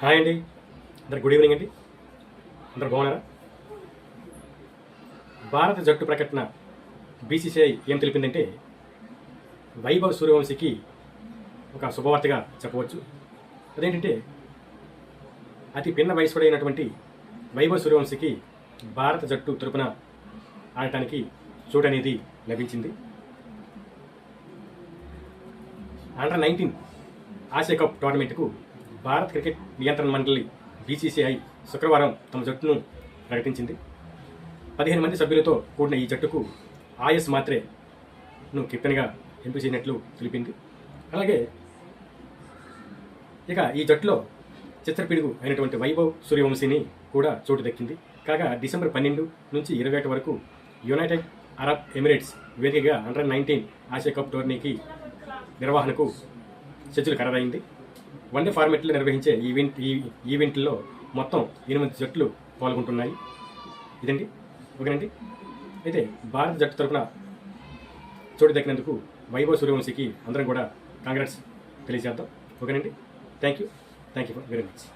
Hi అండి. అందరు good evening అండి. అందరు బాగున్నారా? భారత జట్టు ప్రకటన బీసీసీఐ ఏం తెలిపిందంటే వైభవ్ సూర్యవంశీకి ఒక శుభవార్తగా చెప్పవచ్చు. అదేంటంటే అతి పిన్న వయసుడైనటువంటి వైభవ్ సూర్యవంశీకి భారత జట్టు తరపున ఆడటానికి చోటు అనేది లభించింది. అండర్ నైన్టీన్ ఆసియా కప్ టోర్నమెంట్కు భారత్ క్రికెట్ నియంత్రణ మండలి బీసీసీఐ శుక్రవారం తమ జట్టును ప్రకటించింది. పదిహేను మంది సభ్యులతో కూడిన ఈ జట్టుకు ఆయస్ మాత్రేను కెప్టెన్గా ఎంపిక చేసినట్లు తెలిపింది. అలాగే ఇక ఈ జట్టులో చిత్రపిడుగు అయినటువంటి వైభవ్ సూర్యవంశీని కూడా చోటు దక్కింది. కాగా డిసెంబర్ పన్నెండు నుంచి ఇరవై ఒకటి వరకు యునైటెడ్ అరబ్ ఎమిరేట్స్ వేదికగా అండర్ నైన్టీన్ ఆసియా కప్ టోర్నీకి నిర్వహణకు షెడ్యూల్ ఖరారైంది. వన్డే ఫార్మెట్లో నిర్వహించే ఈవెంట్ ఈ ఈవెంట్లో మొత్తం ఎనిమిది జట్లు పాల్గొంటున్నాయి. ఇదండి. ఓకేనండి. అయితే భారత జట్టు తరఫున చోటు దక్కినందుకు వైభవ్ సూర్యవంశీకి అందరం కూడా కాంగ్రెస్ తెలియజేద్దాం. ఓకేనండి. Thank you thank you very much.